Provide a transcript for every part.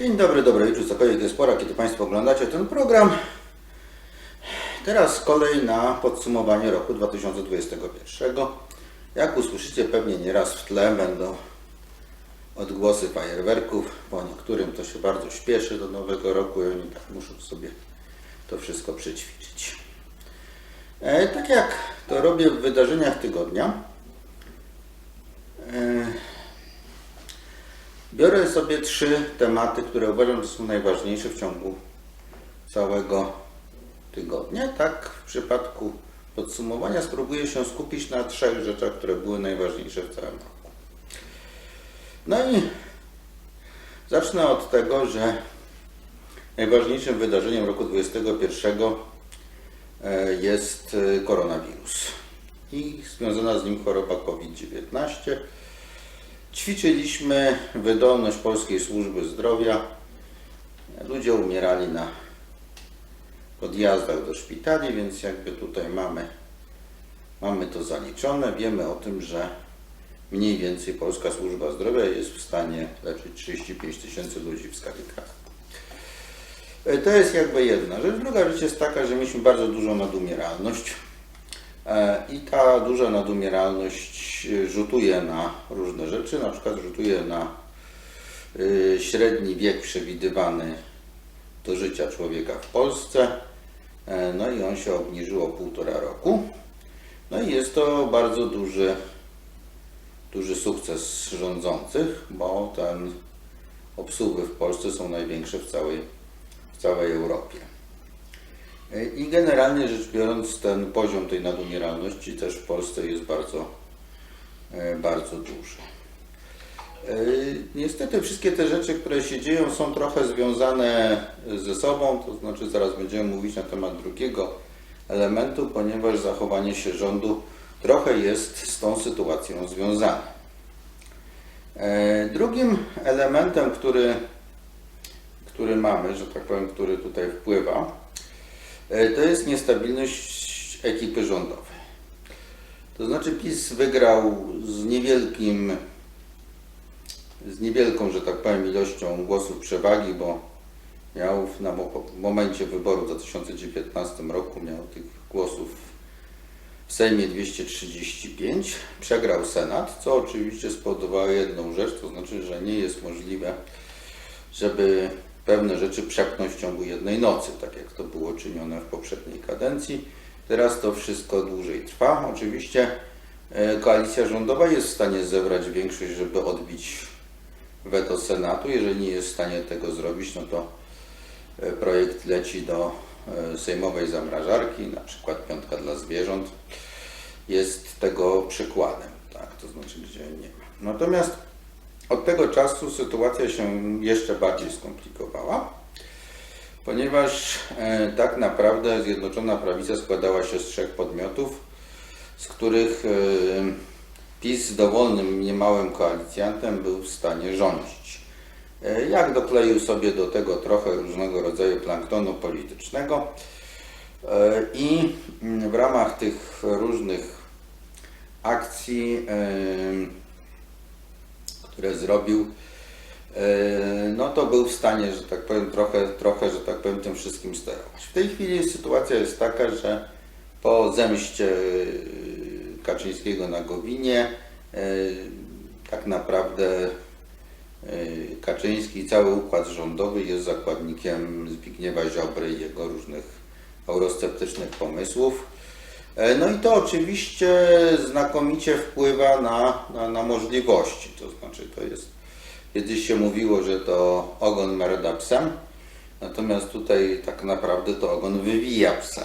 Dzień dobry, dobry wieczór, cokolwiek jest pora, kiedy Państwo oglądacie ten program. Teraz kolej na podsumowanie roku 2021. Jak usłyszycie pewnie nieraz w tle będą odgłosy fajerwerków. Po niektórym to się bardzo śpieszy do nowego roku i oni tak muszą sobie to wszystko przećwiczyć. E, tak jak to robię w wydarzeniach tygodnia, Biorę sobie trzy tematy, które uważam, że są najważniejsze w ciągu całego tygodnia. Tak w przypadku podsumowania spróbuję się skupić na trzech rzeczach, które były najważniejsze w całym roku. No i zacznę od tego, że najważniejszym wydarzeniem roku 2021 e, jest e, koronawirus i związana z nim choroba COVID-19. Ćwiczyliśmy wydolność Polskiej Służby Zdrowia. Ludzie umierali na podjazdach do szpitali, więc jakby tutaj mamy, mamy to zaliczone. Wiemy o tym, że mniej więcej Polska Służba Zdrowia jest w stanie leczyć 35 tysięcy ludzi w skali kraju. E, To jest jakby jedna rzecz. Druga rzecz jest taka, że mieliśmy bardzo dużą nadumieralność. E, I ta duża nadumieralność rzutuje na różne rzeczy, na przykład rzutuje na e, średni wiek przewidywany do życia człowieka w Polsce. E, No i on się obniżył o półtora roku. No i jest to bardzo duży, duży sukces rządzących, bo ten obsługi w Polsce są największe w całej, w całej Europie. I generalnie rzecz biorąc, ten poziom tej nadumieralności też w Polsce jest bardzo, e, bardzo duży. E, Niestety wszystkie te rzeczy, które się dzieją, są trochę związane ze sobą, to znaczy zaraz będziemy mówić na temat drugiego elementu, ponieważ zachowanie się rządu trochę jest z tą sytuacją związane. E, Drugim elementem, który, który mamy, że tak powiem, który tutaj wpływa, E, to jest niestabilność ekipy rządowej. To znaczy PiS wygrał z niewielkim, z niewielką, że tak powiem, ilością głosów przewagi, bo miał w- na momencie wyboru w 2019 roku miał tych głosów w Sejmie 235, przegrał Senat, co oczywiście spowodowało jedną rzecz, to znaczy, że nie jest możliwe, żeby pewne rzeczy przepchnąć w ciągu jednej nocy, tak jak to było czynione w poprzedniej kadencji. Teraz to wszystko dłużej trwa. Oczywiście e, koalicja rządowa jest w stanie zebrać większość, żeby odbić weto Senatu. Jeżeli nie jest w stanie tego zrobić, no to e, projekt leci do e, sejmowej zamrażarki, na przykład piątka dla zwierząt jest tego przykładem, tak, to znaczy gdzie nie ma. Natomiast od tego czasu sytuacja się jeszcze bardziej skomplikowała, ponieważ e, tak naprawdę Zjednoczona Prawica składała się z trzech podmiotów, z których e, PiS z dowolnym, niemałym koalicjantem był w stanie rządzić. E, jak dokleił sobie do tego trochę różnego rodzaju planktonu politycznego i mm, w ramach tych różnych akcji które zrobił, no to był w stanie, że tak powiem, trochę, trochę, że tak powiem, tym wszystkim sterować. W tej chwili sytuacja jest taka, że po zemście e, Kaczyńskiego na Gowinie e, tak naprawdę Kaczyński i cały układ rządowy jest zakładnikiem Zbigniewa Ziobry i jego różnych eurosceptycznych pomysłów. No i to oczywiście znakomicie wpływa na, na, na możliwości. To znaczy, to jest. Kiedyś się mówiło, że to ogon merda psem, natomiast tutaj tak naprawdę to ogon wywija psem.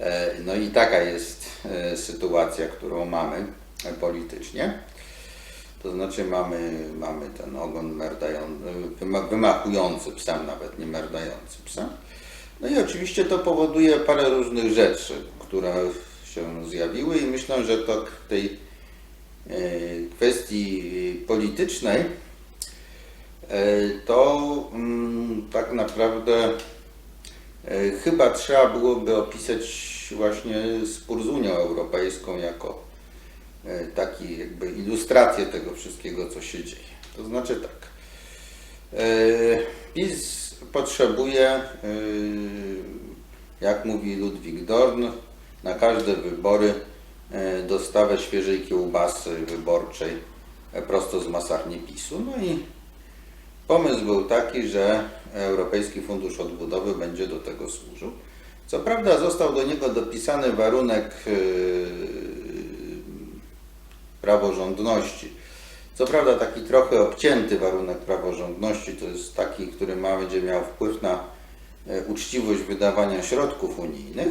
E, No i taka jest e, sytuacja, którą mamy e, politycznie. To znaczy mamy, mamy ten ogon merdają, wyma- wymachujący psem, nawet nie merdający psem. No i oczywiście to powoduje parę różnych rzeczy, które się zjawiły i myślę, że to tej kwestii politycznej e, to mm, tak naprawdę chyba trzeba byłoby opisać właśnie spór z Unią Europejską jako taki jakby ilustrację tego wszystkiego, co się dzieje. To znaczy tak, PiS potrzebuje, jak mówi Ludwik Dorn, na każde wybory dostawę świeżej kiełbasy wyborczej e, prosto z masarni PiSu. No i pomysł był taki, że Europejski Fundusz Odbudowy będzie do tego służył. Co prawda został do niego dopisany warunek yy, praworządności. Co prawda taki trochę obcięty warunek praworządności to jest taki, który ma, będzie miał wpływ na e, uczciwość wydawania środków unijnych.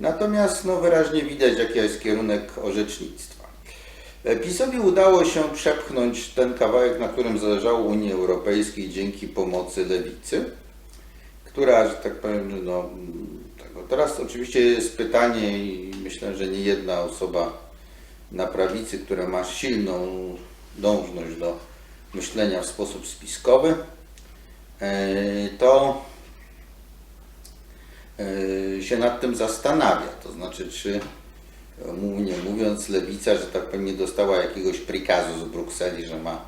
Natomiast no, wyraźnie widać, jaki jest kierunek orzecznictwa. E, PiSowi udało się przepchnąć ten kawałek, na którym zależało Unii Europejskiej dzięki pomocy lewicy, która, że tak powiem, no, tego. teraz oczywiście jest pytanie i myślę, że nie jedna osoba na prawicy, która ma silną dążność do myślenia w sposób spiskowy, e, to się nad tym zastanawia. To znaczy, czy nie mówiąc, lewica, że tak powiem, nie dostała jakiegoś prikazu z Brukseli, że ma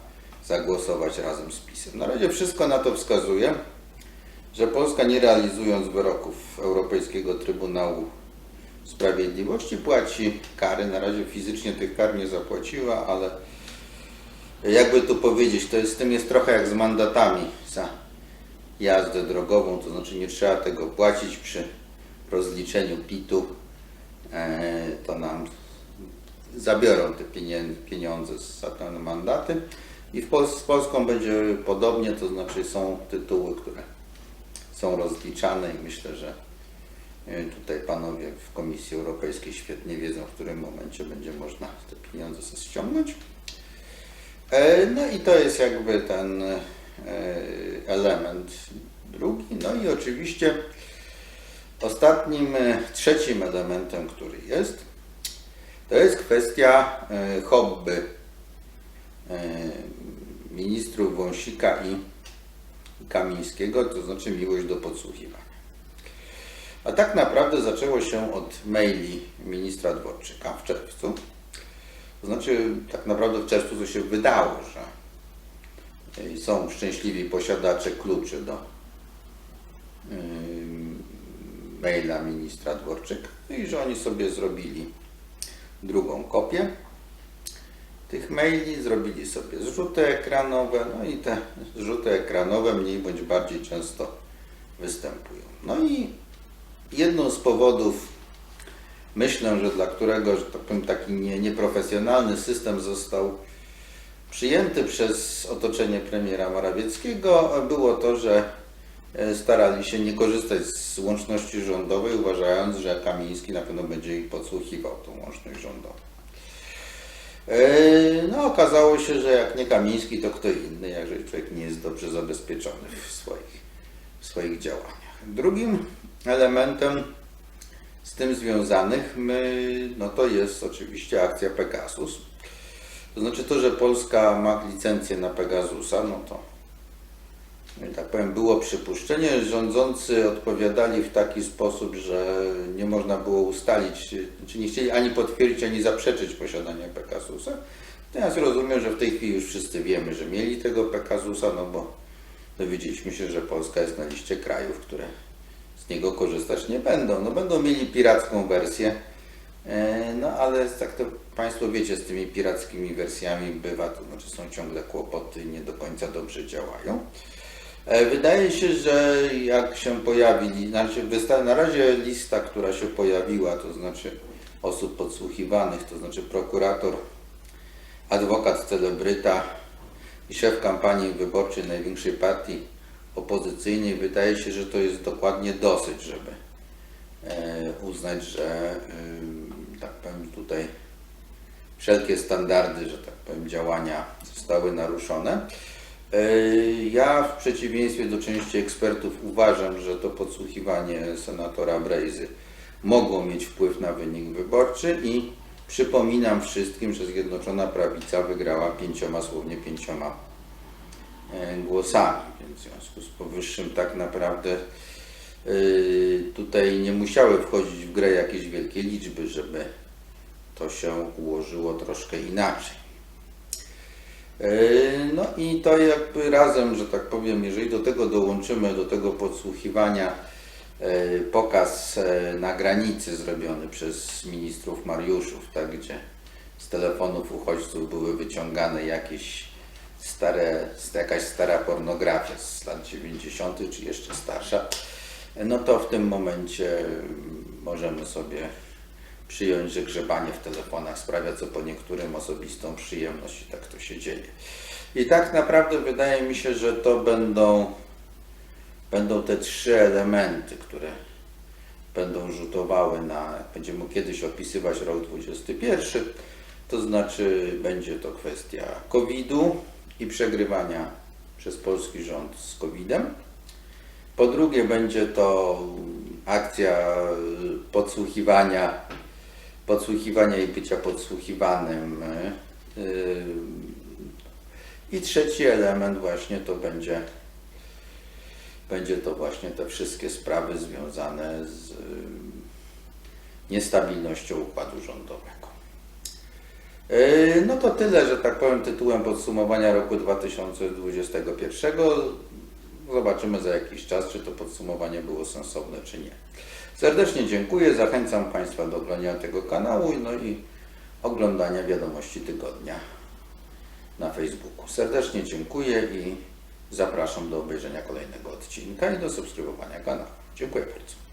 zagłosować razem z PiSem. Na razie wszystko na to wskazuje, że Polska nie realizując wyroków Europejskiego Trybunału Sprawiedliwości płaci kary. Na razie fizycznie tych kar nie zapłaciła, ale jakby tu powiedzieć, to jest, z tym jest trochę jak z mandatami za jazdę drogową, to znaczy nie trzeba tego płacić przy rozliczeniu PIT-u, e, to nam zabiorą te pieniądze za te mandaty. I w Pol z Polską będzie podobnie, to znaczy są tytuły, które są rozliczane i myślę, że E, tutaj panowie w Komisji Europejskiej świetnie wiedzą, w którym momencie będzie można te pieniądze sobie ściągnąć. E, no i to jest jakby ten element drugi. No i oczywiście ostatnim, trzecim elementem, który jest, to jest kwestia hobby ministrów Wąsika i Kamińskiego, to znaczy miłość do podsłuchiwania. A tak naprawdę zaczęło się od maili ministra Dworczyka w czerwcu. To znaczy, tak naprawdę w czerwcu to się wydało, że y, są szczęśliwi posiadacze kluczy do yy, maila ministra Dworczyka i że oni sobie zrobili drugą kopię tych maili, zrobili sobie zrzuty ekranowe, no i te zrzuty ekranowe mniej bądź bardziej często występują. No i jedną z powodów, myślę, że dla którego, że tak taki nie, nieprofesjonalny system został przyjęty przez otoczenie premiera Morawieckiego, było to, że e, starali się nie korzystać z łączności rządowej, uważając, że Kamiński na pewno będzie ich podsłuchiwał, tą łączność rządową. E, no, okazało się, że jak nie Kamiński, to kto inny, jakże człowiek nie jest dobrze zabezpieczony w swoich, w swoich działaniach. Drugim elementem z tym związanych no to jest oczywiście akcja Pegasus. To znaczy to, że Polska ma licencję na Pegasusa, no to tak powiem, było przypuszczenie. Rządzący odpowiadali w taki sposób, że nie można było ustalić, czy nie chcieli ani potwierdzić, ani zaprzeczyć posiadania Pegasusa. Teraz rozumiem, że w tej chwili już wszyscy wiemy, że mieli tego Pegasusa, no bo dowiedzieliśmy się, że Polska jest na liście krajów, które z niego korzystać nie będą. No będą mieli piracką wersję, no ale tak to Państwo wiecie, z tymi pirackimi wersjami bywa, to znaczy są ciągle kłopoty nie do końca dobrze działają. E, wydaje się, że jak się pojawili, znaczy na razie lista, która się pojawiła, to znaczy osób podsłuchiwanych, to znaczy prokurator, adwokat celebryta i szef kampanii wyborczej największej partii opozycyjnej wydaje się, że to jest dokładnie dosyć, żeby e, uznać, że e, tutaj wszelkie standardy, że tak powiem działania zostały naruszone. E, ja w przeciwieństwie do części ekspertów uważam, że to podsłuchiwanie senatora Brejzy mogło mieć wpływ na wynik wyborczy i przypominam wszystkim, że Zjednoczona Prawica wygrała pięcioma, słownie pięcioma E, głosami. Więc w związku z powyższym tak naprawdę e, tutaj nie musiały wchodzić w grę jakieś wielkie liczby, żeby to się ułożyło troszkę inaczej. Yy, No i to jakby razem, że tak powiem, jeżeli do tego dołączymy, do tego podsłuchiwania yy, pokaz yy, na granicy zrobiony przez ministrów Mariuszów, tak, gdzie z telefonów uchodźców były wyciągane jakieś stare, jakaś stara pornografia z lat 90. czy jeszcze starsza, no to w tym momencie możemy sobie przyjąć, że grzebanie w telefonach sprawia co po niektórym osobistą przyjemność i tak to się dzieje. I tak naprawdę wydaje mi się, że to będą, będą te trzy elementy, które będą rzutowały na, będziemy kiedyś opisywać rok 21, to znaczy będzie to kwestia COVID-u i przegrywania przez polski rząd z COVID-em. Po drugie będzie to akcja podsłuchiwania, podsłuchiwania i bycia podsłuchiwanym. y, y, I trzeci element właśnie to będzie, będzie to właśnie te wszystkie sprawy związane z y, niestabilnością układu rządowego. Yy, No to tyle, że tak powiem, tytułem podsumowania roku 2021. Zobaczymy za jakiś czas, czy to podsumowanie było sensowne, czy nie. Serdecznie dziękuję, zachęcam Państwa do oglądania tego kanału no i oglądania wiadomości tygodnia na Facebooku. Serdecznie dziękuję i zapraszam do obejrzenia kolejnego odcinka i do subskrybowania kanału. Dziękuję bardzo.